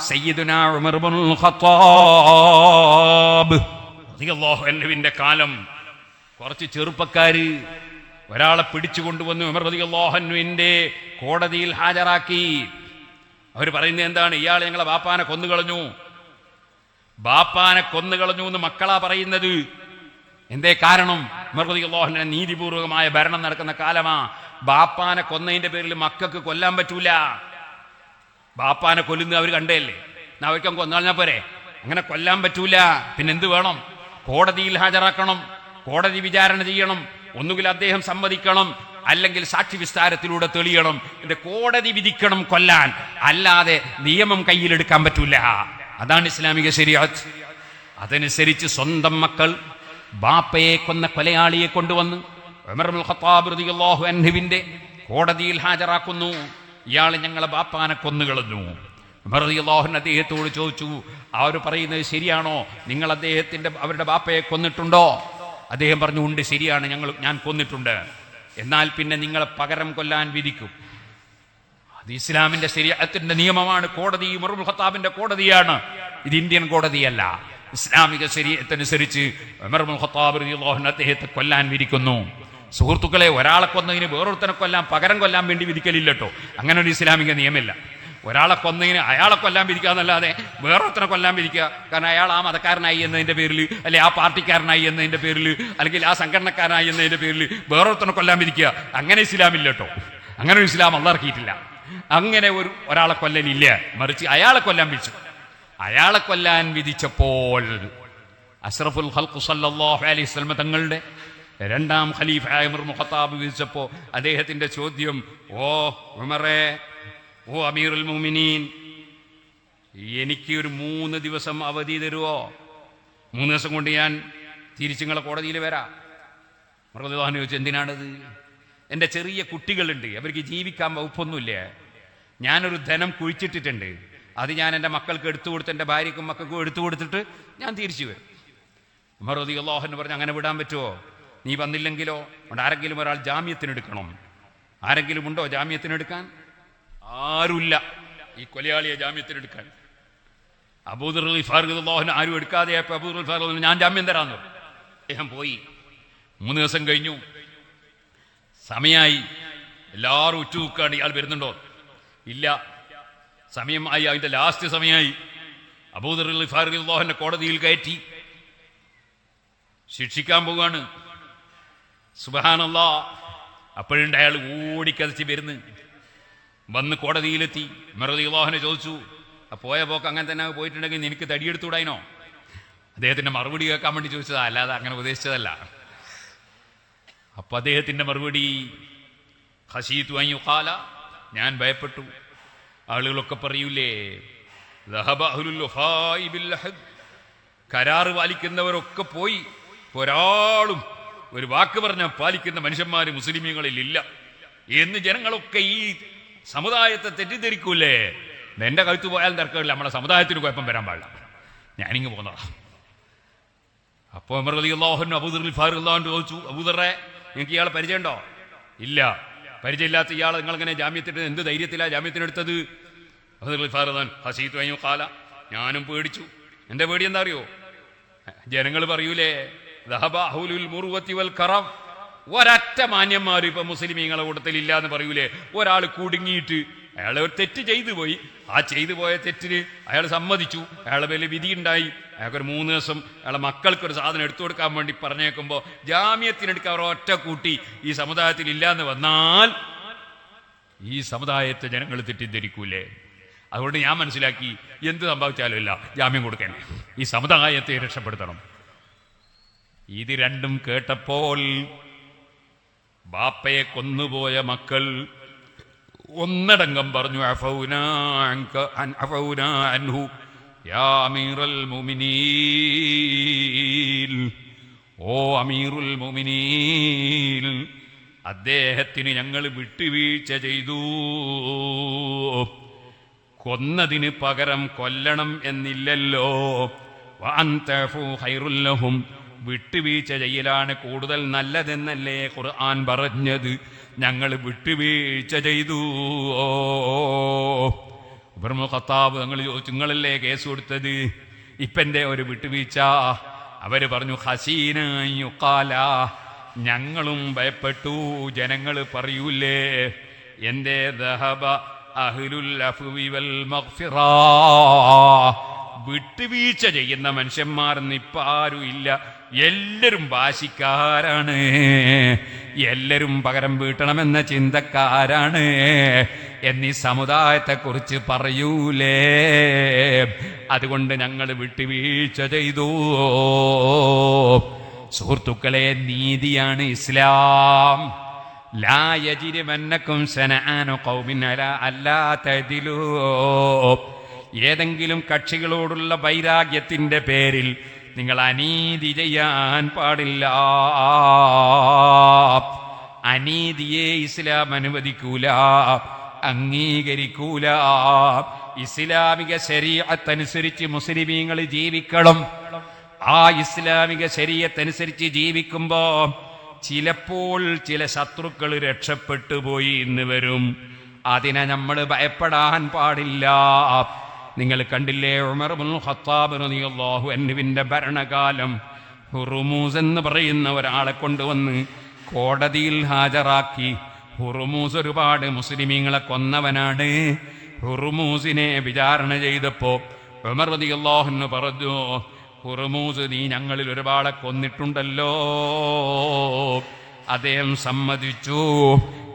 സയ്യിദുന Umar bin Khattab റളിയല്ലാഹു അൻഹുവിന്റെ കാലം കുറച്ച് ചെറുപ്പക്കാര് ഒരാളെ പിടിച്ചു കൊണ്ടുവന്നു ഉമർ റളിയല്ലാഹു അൻഹുവിന്റെ കോടതിയിൽ ഹാജരാക്കി. അവർ പറയുന്നത് എന്താണ്? ഇയാൾ ഞങ്ങളെ ബാപ്പാനെ കൊന്നുകളഞ്ഞു ബാപ്പാനെ കൊന്നുകളഞ്ഞു എന്ന് മക്കളാ പറയുന്നത്. എന്തേ കാരണം? ഉമർ അൻഹുവിന്റെ നീതിപൂർവകമായ ഭരണം നടക്കുന്ന കാലമാ. ബാപ്പാനെ കൊന്നതിന്റെ പേരിൽ മക്കൾക്ക് കൊല്ലാൻ പറ്റൂല. ബാപ്പാനെ കൊല്ലുന്നത് അവർ കണ്ടേല്ലേ? എന്നാ കൊന്നാളഞ്ഞാൽ കൊന്നാളിഞ്ഞാ പോരെ? അങ്ങനെ കൊല്ലാൻ പറ്റൂല. പിന്നെന്ത് വേണം? കോടതിയിൽ ഹാജരാക്കണം. കോടതി വിചാരണ ചെയ്യണം. ഒന്നുകിൽ അദ്ദേഹം സമ്മതിക്കണം. അല്ലെങ്കിൽ സാക്ഷി വിസ്താരത്തിലൂടെ തെളിയണം. എന്റെ കോടതി വിധിക്കണം കൊല്ലാൻ. അല്ലാതെ നിയമം കയ്യിലെടുക്കാൻ പറ്റൂല. അതാണ് ഇസ്ലാമിക ശരിയാത്ത് അതനുസരിച്ച് സ്വന്തം മക്കൾ ബാപ്പയെ കൊന്ന കൊലയാളിയെ കൊണ്ടുവന്ന് ഖത്താബ് അൻഹുവിന്റെ കോടതിയിൽ ഹാജരാക്കുന്നു. ഇയാൾ ഞങ്ങളെ ബാപ്പാനെ കൊന്നുകളഞ്ഞു ഉമർ അൻഹു അദ്ദേഹത്തോട് ചോദിച്ചു അവർ പറയുന്നത് ശരിയാണോ? നിങ്ങൾ അദ്ദേഹത്തിന്റെ അവരുടെ ബാപ്പയെ കൊന്നിട്ടുണ്ടോ? അദ്ദേഹം പറഞ്ഞു ഉണ്ട് ശരിയാണ് ഞങ്ങൾ ഞാൻ കൊന്നിട്ടുണ്ട്. എന്നാൽ പിന്നെ നിങ്ങളെ പകരം കൊല്ലാൻ വിധിക്കും. അത് ഇസ്ലാമിന്റെ ശരീരത്തിന്റെ നിയമമാണ് കോടതി ഉമറുൽ ഖത്താബിന്റെ കോടതിയാണ്. ഇത് ഇന്ത്യൻ കോടതിയല്ല. ഇസ്ലാമിക ശരീരത്തിനനുസരിച്ച് ഉമറുൽ ഖത്താബ് അദ്ദേഹത്തെ കൊല്ലാൻ വിധിക്കുന്നു. സുഹൃത്തുക്കളെ ഒരാളെ കൊന്നതിന് വേറൊരുത്തനെ കൊല്ലാൻ പകരം കൊല്ലാൻ വേണ്ടി വിധിക്കലില്ലട്ടോ. അങ്ങനെ ഒരു ഇസ്ലാമിക നിയമമില്ല. ഒരാളെ കൊന്നതിന് അയാളെ കൊല്ലാൻ വിധിക്കുക എന്നല്ലാതെ വേറൊരുത്തനെ കൊല്ലാൻ വിധിക്കുക. കാരണം അയാൾ ആ മതക്കാരനായി എന്നതിന്റെ പേരിൽ അല്ലെ ആ പാർട്ടിക്കാരനായി എന്നതിന്റെ പേരിൽ അല്ലെങ്കിൽ ആ സംഘടനക്കാരനായി എന്നതിന്റെ പേരിൽ വേറൊരുത്തനെ കൊല്ലാൻ വിധിക്കുക. അങ്ങനെ ഇസ്ലാമില്ല കേട്ടോ അങ്ങനെ ഒരു ഇസ്ലാം അള്ളാർക്കിയിട്ടില്ല അങ്ങനെ ഒരു ഒരാളെ കൊല്ലനില്ല മറിച്ച് അയാളെ കൊല്ലാൻ വിധിച്ചു. അയാളെ കൊല്ലാൻ വിധിച്ചപ്പോൾ അഷ്റഫുൽ ഹൽഖു സല്ലല്ലാഹു അലൈഹി സ്വലമ തങ്ങളുടെ രണ്ടാം ഖലീഫായ ഉമർ മുഖത്താബ് വിധിച്ചപ്പോൾ അദ്ദേഹത്തിന്റെ ചോദ്യം ഓ ഉമറേ ഓ അമീറുൽ മുഅ്മിനീൻ എനിക്ക് ഒരു മൂന്ന് ദിവസം അവധി തരുമോ മൂന്ന് ദിവസം കൊണ്ട് ഞാൻ തിരിച്ചുങ്ങളെ കോടതിയിൽ വരാം. മൃഗദാഹൻ ചോദിച്ചു എന്തിനാണത്? എന്റെ ചെറിയ കുട്ടികളുണ്ട് അവർക്ക് ജീവിക്കാൻ വകുപ്പൊന്നുമില്ല. ഞാനൊരു ധനം കുഴിച്ചിട്ടിട്ടുണ്ട്. അത് ഞാൻ എന്റെ മക്കൾക്ക് എടുത്തു കൊടുത്ത് എന്റെ ഭാര്യക്കും മക്കൾക്കും എടുത്തു കൊടുത്തിട്ട് ഞാൻ തിരിച്ചു വരും. ഉമർ റതി അള്ളാഹു എന്ന് പറഞ്ഞ് അങ്ങനെ വിടാൻ പറ്റുമോ? നീ വന്നില്ലെങ്കിലോ? അവിടെ ആരെങ്കിലും ഒരാൾ ജാമ്യത്തിനെടുക്കണം. ആരെങ്കിലും ഉണ്ടോ ജാമ്യത്തിനെടുക്കാൻ? ആരുമില്ല ഈ കൊലയാളിയെ ജാമ്യത്തിനെടുക്കാൻ. അബൂദർ ഫാറൂഖ് ആരും എടുക്കാതെ അബൂദർ ഫാറൂഖ് ഞാൻ ജാമ്യം തരാന്ന്. അദ്ദേഹം പോയി. മൂന്ന് ദിവസം കഴിഞ്ഞു. സമയമായി എല്ലാവരും ഉറ്റുനോക്കുകയാണ് ഇയാൾ വരുന്നുണ്ടോ? ഇല്ല. സമയമായി. അതിന്റെ ലാസ്റ്റ് സമയമായി. അബൂദർ ഫാറൂഖ് കോടതിയിൽ കയറ്റി. ശിക്ഷിക്കാൻ പോവുകയാണ്. സുബഹാനല്ലോ. അപ്പോഴുണ്ട് അയാൾ ഓടിക്കതിച്ച് വരുന്ന്. വന്ന് കോടതിയിലെത്തി. മെറുതി ലോഹനെ ചോദിച്ചു പോയ പോക്ക് അങ്ങനെ തന്നെ പോയിട്ടുണ്ടെങ്കിൽ നിനക്ക് തടിയെടുത്തുകൂടായിനോ? അദ്ദേഹത്തിന്റെ മറുപടി കേൾക്കാൻ വേണ്ടി ചോദിച്ചതാ. അല്ലാതെ അങ്ങനെ ഉപദേശിച്ചതല്ല. അപ്പോൾ അദ്ദേഹത്തിന്റെ മറുപടി ഹസീത്തു അയ്യുഖാല ഞാൻ ഭയപ്പെട്ടു. ആളുകളൊക്കെ പറയൂലേ കരാറ് പാലിക്കുന്നവരൊക്കെ പോയി. ഒരാളും ഒരു വാക്ക് പറഞ്ഞാൽ പാലിക്കുന്ന മനുഷ്യന്മാര് മുസ്ലിമീങ്ങളിൽ ഇല്ല. എന്ന് ജനങ്ങളൊക്കെ ഈ സമുദായത്തെ തെറ്റിദ്ധരിക്കൂലേ? എന്റെ കഴുത്ത് പോയാൽ തിരക്കില്ല നമ്മുടെ സമുദായത്തിന് കുഴപ്പം വരാൻ പാടില്ല. ഞാനിങ്ങ് പോന്നതാ അപ്പോൾ അമർ അള്ളാഹുനും അബൂദർ ഫാറുല്ലാഹുൻ ചോദിച്ചു അബൂദറെ നിങ്ങൾക്ക് ഇയാളെ പരിചയമുണ്ടോ? ഇല്ല. പരിചയമില്ലാത്ത ഇയാളെ നിങ്ങളിങ്ങനെ ജാമ്യത്തിന് എന്ത് ധൈര്യത്തിലാ ജാമ്യത്തിനെടുത്തത്? അബൂദർ ഫാറുദാൻ ഹസീത്ത് കാല ഞാനും പേടിച്ചു. എന്റെ പേടി എന്താ അറിയോ? ജനങ്ങൾ പറയൂലേ ഒരറ്റ മാന്യന്മാർ ഇപ്പൊ മുസ്ലിമീങ്ങളെ കൂട്ടത്തിൽ ഇല്ല എന്ന് പറയൂലേ? ഒരാൾ കുടുങ്ങിയിട്ട് അയാൾ ഒരു തെറ്റ് ചെയ്തു പോയി. ആ ചെയ്തു പോയ തെറ്റിന് അയാൾ സമ്മതിച്ചു. അയാളെ വലിയ വിധി ഉണ്ടായി അയാൾക്കൊരു മൂന്ന് ദിവസം അയാളെ മക്കൾക്ക് ഒരു സാധനം എടുത്തു കൊടുക്കാൻ വേണ്ടി പറഞ്ഞേക്കുമ്പോൾ ജാമ്യത്തിനെടുക്കാൻ അവർ ഒറ്റ കൂട്ടി ഈ സമുദായത്തിൽ ഇല്ല എന്ന് വന്നാൽ ഈ സമുദായത്തെ ജനങ്ങൾ തെറ്റിദ്ധരിക്കൂലേ? അതുകൊണ്ട് ഞാൻ മനസ്സിലാക്കി എന്ത് സംഭവിച്ചാലും ഇല്ല ജാമ്യം കൊടുക്കാൻ ഈ സമുദായത്തെ രക്ഷപ്പെടുത്തണം. ഇത് രണ്ടും കേട്ടപ്പോൾ ബാപ്പയെ കൊന്നുപോയ മക്കൾ ഒന്നടങ്കം പറഞ്ഞു ഓ അമീറുൽ മുമിനീൽ അദ്ദേഹത്തിന് ഞങ്ങൾ വിട്ടുവീഴ്ച ചെയ്തു. കൊന്നതിന് പകരം കൊല്ലണം എന്നില്ലല്ലോ. ഹൈറുല്ലഹും വിട്ടുവീഴ്ച ചെയ്യലാണ് കൂടുതൽ നല്ലതെന്നല്ലേ ഖുർആൻ പറഞ്ഞത്. ഞങ്ങൾ വിട്ടുവീഴ്ച ചെയ്തു. ഓ ഖത്താബ് ഞങ്ങൾ ചോദിച്ചു നിങ്ങളല്ലേ കേസ് കൊടുത്തത്? ഇപ്പന്റെ ഒരു വിട്ടുവീഴ്ച? അവർ പറഞ്ഞു ഹസീന യുക്കാല ഞങ്ങളും ഭയപ്പെട്ടു. ജനങ്ങൾ പറയൂലേ എന്റെ ദഹബ അഹ്ലുൽ അഫ്വി വൽ മഗ്ഫിറാ? വിട്ടുവീഴ്ച ചെയ്യുന്ന മനുഷ്യന്മാർ ഇപ്പൊ ആരും ഇല്ല. എല്ലാരും വാശിക്കാരാണ്. എല്ലാരും പകരം വീട്ടണമെന്ന ചിന്തക്കാരാണ്. എന്നീ സമുദായത്തെക്കുറിച്ച് പറയൂലേ. അതുകൊണ്ട് ഞങ്ങൾ വിട്ടുവീഴ്ച ചെയ്തു. സുഹൃത്തുക്കളെ നീതിയാണ് ഇസ്ലാം. ലാ യജിരിമന്നക്കും സനാനോ കൗമിനല അലാ അല്ലാ ഏതെങ്കിലും കക്ഷികളോടുള്ള വൈരാഗ്യത്തിന്റെ പേരിൽ നിങ്ങൾ അനീതി ചെയ്യാൻ പാടില്ല. അനീതിയെ ഇസ്ലാം അനുവദിക്കൂല അംഗീകരിക്കൂല. ഇസ്ലാമിക ശരീരത്തനുസരിച്ച് മുസ്ലിമീങ്ങൾ ജീവിക്കണം. ആ ഇസ്ലാമിക ശരീരത്തനുസരിച്ച് ജീവിക്കുമ്പോൾ ചിലപ്പോൾ ചില ശത്രുക്കൾ രക്ഷപ്പെട്ടു പോയി എന്ന് വരും. അതിനെ നമ്മൾ ഭയപ്പെടാൻ പാടില്ല. നിങ്ങൾ കണ്ടില്ലേ ഉമർബുൽ ഖത്താബ് റളിയല്ലാഹു ഭരണകാലം? ഹുറുമൂസ് എന്ന് പറയുന്ന ഒരാളെ കൊണ്ടുവന്ന് കോടതിയിൽ ഹാജരാക്കി. ഹുറുമൂസ് ഒരുപാട് മുസ്ലിമീങ്ങളെ കൊന്നവനാണ്. ഹുറുമൂസിനെ വിചാരണ ചെയ്തപ്പോ ഉമർ റളിയല്ലാഹു പറഞ്ഞു ഹുറുമൂസ് നീ ഞങ്ങളിൽ ഒരുപാടെ കൊന്നിട്ടുണ്ടല്ലോ. അദ്ദേഹം സമ്മതിച്ചു.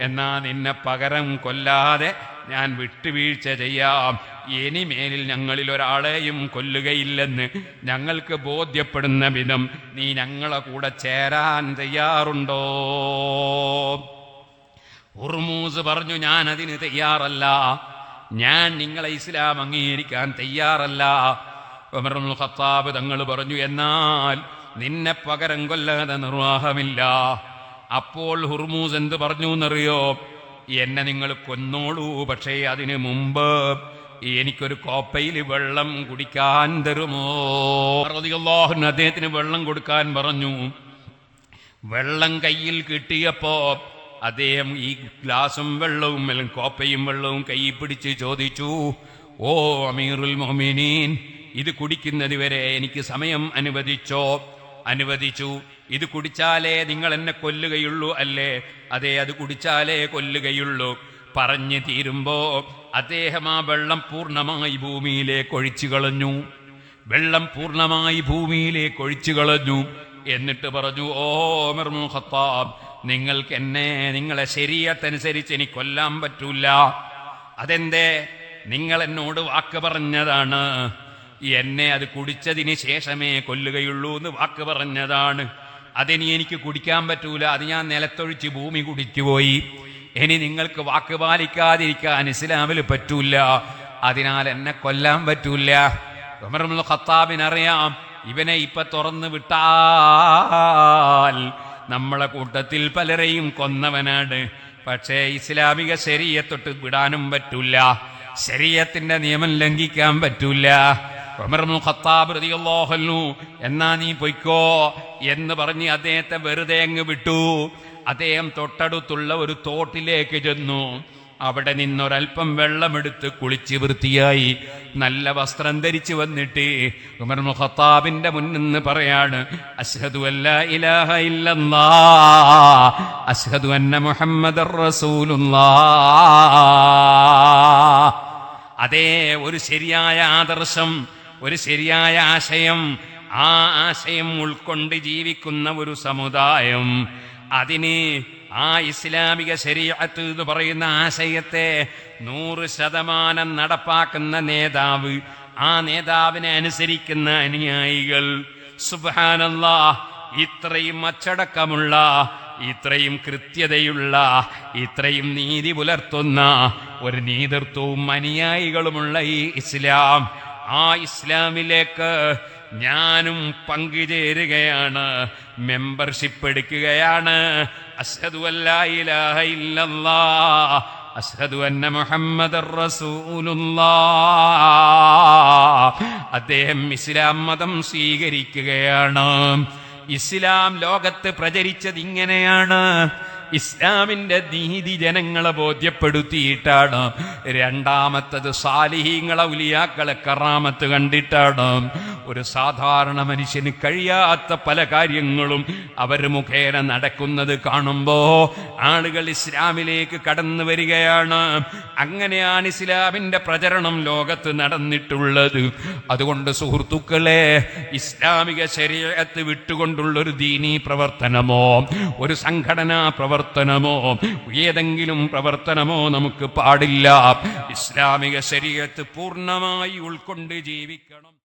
എന്നാ നിന്നെ പകരം കൊല്ലാതെ ഞാൻ വിട്ടുവീഴ്ച ചെയ്യാം. ഇനി മേലിൽ ഞങ്ങളിൽ ഒരാളെയും കൊല്ലുകയില്ലെന്ന് ഞങ്ങൾക്ക് ബോധ്യപ്പെടുന്ന വിധം നീ ഞങ്ങളെ കൂടെ ചേരാൻ തയ്യാറുണ്ടോ? ഉർമൂസ് പറഞ്ഞു ഞാൻ അതിന് തയ്യാറല്ല. ഞാൻ നിങ്ങളെ ഇസ്ലാം അംഗീകരിക്കാൻ തയ്യാറല്ല. ഉമറുൽ ഖത്താബ് തങ്ങൾ പറഞ്ഞു എന്നാൽ നിന്നെ പകരം കൊല്ലാതെ നിർവാഹമില്ല. അപ്പോൾ ഹുർമൂസ് എന്ത് പറഞ്ഞു എന്നറിയോ? എന്നെ നിങ്ങൾ കൊന്നോളൂ. പക്ഷേ അതിനു മുമ്പ് എനിക്കൊരു കോപ്പയിൽ വെള്ളം കുടിക്കാൻ തരുമോ? അദ്ദേഹത്തിന് വെള്ളം കൊടുക്കാൻ പറഞ്ഞു. വെള്ളം കയ്യിൽ കിട്ടിയപ്പോ അദ്ദേഹം ഈ ഗ്ലാസും വെള്ളവും അല്ലെങ്കിൽ കോപ്പയും വെള്ളവും കൈ പിടിച്ച് ചോദിച്ചു ഓ അമീറുൽ മൊമിനീൻ ഇത് കുടിക്കുന്നത് വരെ എനിക്ക് സമയം അനുവദിച്ചോ? അനുവദിച്ചു. ഇത് കുടിച്ചാലേ നിങ്ങൾ എന്നെ കൊല്ലുകയുള്ളൂ അല്ലേ? അതെ അത് കുടിച്ചാലേ കൊല്ലുകയുള്ളൂ. പറഞ്ഞു തീരുമ്പോ അദ്ദേഹം ആ വെള്ളം പൂർണമായി ഭൂമിയിലേക്ക് ഒഴിച്ചു കളഞ്ഞു. വെള്ളം പൂർണമായി ഭൂമിയിലേക്ക് ഒഴിച്ചു കളഞ്ഞു. എന്നിട്ട് പറഞ്ഞു ഓ ഖത്താബ് നിങ്ങൾക്ക് എന്നെ നിങ്ങളെ ശരീരത്തനുസരിച്ച് എനിക്ക് കൊല്ലാൻ പറ്റൂല. അതെന്തേ? നിങ്ങൾ എന്നോട് വാക്ക് പറഞ്ഞതാണ്. എന്നെ അത് കുടിച്ചതിന് ശേഷമേ കൊല്ലുകയുള്ളൂ എന്ന് വാക്ക് പറഞ്ഞതാണ്. അതിനി എനിക്ക് കുടിക്കാൻ പറ്റൂല. അത് ഞാൻ നിലത്തൊഴിച്ച് ഭൂമി കുടിച്ചുപോയി. ഇനി നിങ്ങൾക്ക് വാക്ക് പാലിക്കാതിരിക്കാൻ ഇസ്ലാമിൽ പറ്റൂല. അതിനാൽ എന്നെ കൊല്ലാൻ പറ്റൂല. ഖത്താബിനറിയാം ഇവനെ ഇപ്പൊ തുറന്നു വിട്ടാൽ നമ്മളെ കൂട്ടത്തിൽ പലരെയും കൊന്നവനാണ്. പക്ഷേ ഇസ്ലാമിക ശരീരത്തൊട്ട് വിടാനും പറ്റൂല. ശരീരത്തിന്റെ നിയമം ലംഘിക്കാൻ പറ്റൂല. എന്നാ നീ പൊയ്ക്കോ? എന്ന് പറഞ്ഞ് അദ്ദേഹത്തെ വെറുതെ അങ്ങ് വിട്ടു. അദ്ദേഹം തൊട്ടടുത്തുള്ള ഒരു തോട്ടിലേക്ക് ചെന്നു. അവിടെ നിന്നൊരൽപ്പം വെള്ളമെടുത്ത് കുളിച്ച് വൃത്തിയായി നല്ല വസ്ത്രം ധരിച്ചു വന്നിട്ട് ഉമർ മുഖത്താബിന്റെ മുന്നിന്ന് പറയാണ് അഷ്ഹദു അല്ല ഇലാഹ ഇല്ലല്ലാ അഷ്ഹദു അന്ന മുഹമ്മദ് അതേ ഒരു ശരിയായ ആദർശം ഒരു ശരിയായ ആശയം ആ ആശയം ഉൾക്കൊണ്ട് ജീവിക്കുന്ന ഒരു സമുദായം. അതിന് ആ ഇസ്ലാമിക ശരീഅത്ത് എന്ന് പറയുന്ന ആശയത്തെ നൂറ് ശതമാനം നടപ്പാക്കുന്ന നേതാവ് ആ നേതാവിനെ അനുസരിക്കുന്ന അനുയായികൾ. സുബാനല്ലാ ഇത്രയും അച്ചടക്കമുള്ള ഇത്രയും കൃത്യതയുള്ള ഇത്രയും നീതി പുലർത്തുന്ന ഒരു നേതൃത്വവും അനുയായികളുമുള്ള ഈ ഇസ്ലാം. ആ ഇസ്ലാമിലേക്ക് ഞാനും പങ്കുചേരുകയാണ് മെമ്പർഷിപ്പ് എടുക്കുകയാണ്. അഷ്ഹദു അല്ലാ ഇലാഹ ഇല്ലല്ലാ അന്ന മുഹമ്മദ് അദ്ദേഹം ഇസ്ലാം മതം സ്വീകരിക്കുകയാണ്. ഇസ്ലാം ലോകത്ത് പ്രചരിച്ചത് ഇങ്ങനെയാണ്. ഇസ്ലാമിന്റെ നീതി ജനങ്ങളെ ബോധ്യപ്പെടുത്തിയിട്ടാണ്. രണ്ടാമത്തത് സാലിഹീങ്ങളെ ഉലിയാക്കളെ കറാമത്ത് കണ്ടിട്ടാണ്. ഒരു സാധാരണ മനുഷ്യന് കഴിയാത്ത പല കാര്യങ്ങളും അവർ മുഖേന നടക്കുന്നത് കാണുമ്പോൾ ആളുകൾ ഇസ്ലാമിലേക്ക് കടന്നു വരികയാണ്. അങ്ങനെയാണ് ഇസ്ലാമിന്റെ പ്രചരണം ലോകത്ത് നടന്നിട്ടുള്ളത്. അതുകൊണ്ട് സുഹൃത്തുക്കളെ ഇസ്ലാമിക ശരീരത്ത് വിട്ടുകൊണ്ടുള്ളൊരു ദീനീ പ്രവർത്തനമോ ഒരു സംഘടനാ പ്രവർത്തനമോ? ഏതെങ്കിലും പ്രവർത്തനമോ നമുക്ക് പാടില്ല. ഇസ്ലാമിക ശരീരത്ത് പൂർണമായി ഉൾക്കൊണ്ട് ജീവിക്കണം.